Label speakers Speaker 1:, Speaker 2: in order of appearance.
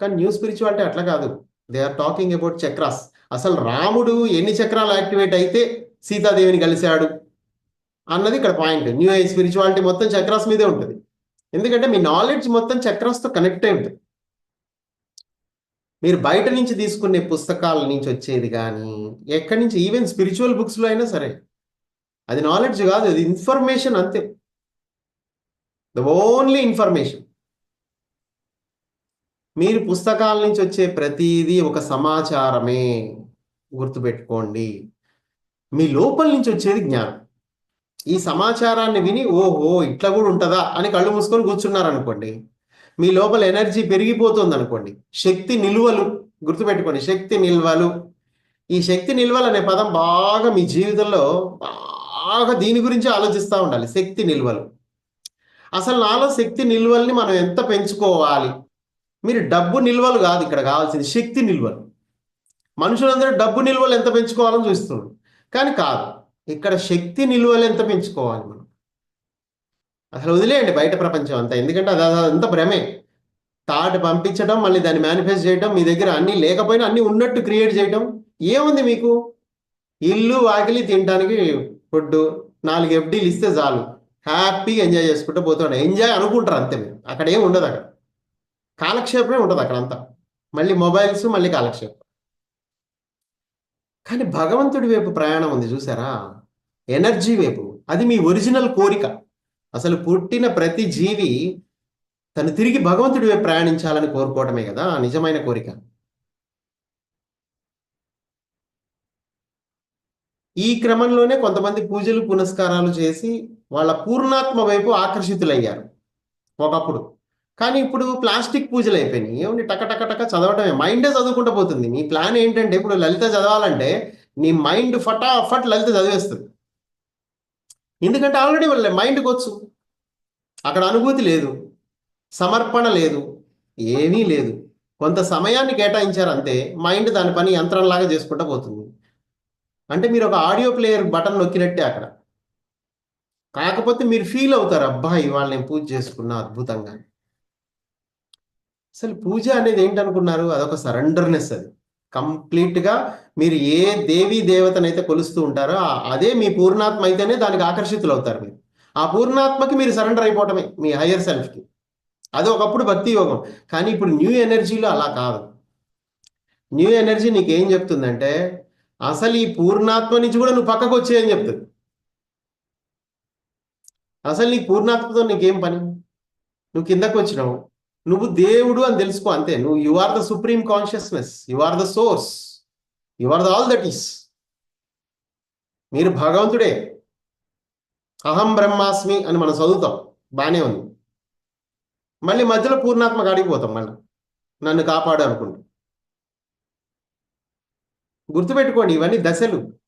Speaker 1: కానీ new spirituality అట్లా కాదు. They are talking about chakras. అసలు రాముడు ఎన్ని చక్రాలు యాక్టివేట్ అయితే సీతాదేవిని కలిశాడు అన్నది ఇక్కడ పాయింట్ న్యూ ఏజ్ స్పిరిచువాలిటీ మొత్తం చక్రాస్ మీదే ఉంటుంది. ఎందుకంటే మీ నాలెడ్జ్ మొత్తం చక్రాస్తో కనెక్ట్ అయి ఉంటుంది. మీరు బయట నుంచి తీసుకునే పుస్తకాల నుంచి వచ్చేది కానీ ఎక్కడి నుంచి ఈవెన్ స్పిరిచువల్ బుక్స్లో అయినా సరే అది నాలెడ్జ్ కాదు అది ఇన్ఫర్మేషన్ అంతే. ద ఓన్లీ ఇన్ఫర్మేషన్ మీరు పుస్తకాల నుంచి వచ్చే ప్రతిదీ ఒక సమాచారమే. గుర్తుపెట్టుకోండి. మీ లోపల నుంచి వచ్చేది జ్ఞానం. ఈ సమాచారాన్ని విని ఓహో ఇట్లా కూడా ఉంటుందా అని కళ్ళు మూసుకొని కూర్చున్నారనుకోండి. మీ లోపల ఎనర్జీ పెరిగిపోతుంది అనుకోండి శక్తి నిల్వలు గుర్తుపెట్టుకోండి శక్తి నిల్వలు. ఈ శక్తి నిల్వలు అనే పదం బాగా మీ జీవితంలో బాగా దీని గురించి ఆలోచిస్తూ ఉండాలి. శక్తి నిల్వలు. అసలు నాలో శక్తి నిల్వల్ని మనం ఎంత పెంచుకోవాలి? మీరు డబ్బు నిల్వలు కాదు ఇక్కడ కావాల్సింది శక్తి నిల్వలు. మనుషులందరూ డబ్బు నిల్వలు ఎంత పెంచుకోవాలని చూస్తున్నారు. కానీ కాదు ఇక్కడ శక్తి నిల్వలు ఎంత పెంచుకోవాలి మనం? అసలు వదిలేయండి బయట ప్రపంచం అంతా. ఎందుకంటే అది అంత భ్రమే. థాట్ పంపించడం మళ్ళీ దాన్ని మేనిఫెస్ట్ చేయడం మీ దగ్గర అన్నీ లేకపోయినా అన్నీ ఉన్నట్టు క్రియేట్ చేయడం ఏముంది మీకు? ఇల్లు వాకిలి తినడానికి ఫుడ్ నాలుగు ఎఫ్డీలు ఇస్తే చాలు. హ్యాపీగా ఎంజాయ్ చేసుకుంటూ పోతుండే ఎంజాయ్ అనుకుంటారు అంతే మీరు. అక్కడ ఏమి ఉండదు అక్కడ. కాలక్షేపమే ఉంటుంది అక్కడ అంతా మళ్ళీ మొబైల్స్ మళ్ళీ కాలక్షేపం. కానీ భగవంతుడి వైపు ప్రయాణం ఉంది చూసారా? ఎనర్జీ వైపు. అది మీ ఒరిజినల్ కోరిక. అసలు పుట్టిన ప్రతి జీవి తను తిరిగి భగవంతుడి వైపు ప్రయాణించాలని కోరుకోవటమే కదా? నిజమైన కోరిక. ఈ క్రమంలోనే కొంతమంది పూజలు పునస్కారాలు చేసి వాళ్ళ పూర్ణాత్మ వైపు ఆకర్షితులయ్యారు. ఒకప్పుడు. కానీ ఇప్పుడు ప్లాస్టిక్ పూజలు అయిపోయినాయి. ఏమి టక టక టక చదవటమే. మైండే చదువుకుంటూ పోతుంది. నీ ప్లాన్ ఏంటంటే ఇప్పుడు లలిత చదవాలంటే నీ మైండ్ ఫటాఫట్ లలిత చదివేస్తుంది. ఎందుకంటే ఆల్రెడీ వాళ్ళ మైండ్కి వచ్చు. అక్కడ అనుభూతి లేదు. సమర్పణ లేదు. ఏమీ లేదు. కొంత సమయాన్ని కేటాయించారు అంతే మైండ్ దాని పని యంత్రంలాగా చేసుకుంటూ పోతుంది. అంటే మీరు ఒక ఆడియో ప్లేయర్ బటన్ నొక్కినట్టే అక్కడ. కాకపోతే మీరు ఫీల్ అవుతారు అబ్బా ఇవాళ నేను పూజ చేసుకున్నా అద్భుతంగా అసలు పూజ అనేది ఏంటనుకున్నారు? అదొక సరెండర్నెస్ అది. కంప్లీట్గా మీరు ఏ దేవీ దేవతనైతే కొలుస్తూ ఉంటారో అదే మీ పూర్ణాత్మ అయితేనే దానికి ఆకర్షితులు అవుతారు మీరు. ఆ పూర్ణాత్మకి మీరు సరెండర్ అయిపోవటమే మీ హయ్యర్ సెల్ఫ్కి. అది ఒకప్పుడు భక్తి యోగం. కానీ ఇప్పుడు న్యూ ఎనర్జీలో అలా కాదు. న్యూ ఎనర్జీ నీకు ఏం చెప్తుందంటే అసలు ఈ పూర్ణాత్మ నుంచి కూడా నువ్వు పక్కకు వచ్చేయని చెప్తుంది. అసలు నీకు పూర్ణాత్మతో నీకేం పని? నువ్వు కిందకు వచ్చినావు. నువ్వు దేవుడు అని తెలుసుకో అంతే. నువ్వు you are the supreme consciousness you are the source you are the all that is మీరు భగవంతుడే. అహం బ్రహ్మాస్మి అని మనం చదువుతాం. బాగానే ఉంది. మళ్ళీ మధ్యలో పూర్ణాత్మ కాడికి పోతాం మళ్ళీ. నన్ను కాపాడు అనుకుంటూ. గుర్తుపెట్టుకోండి ఇవన్నీ దశలు.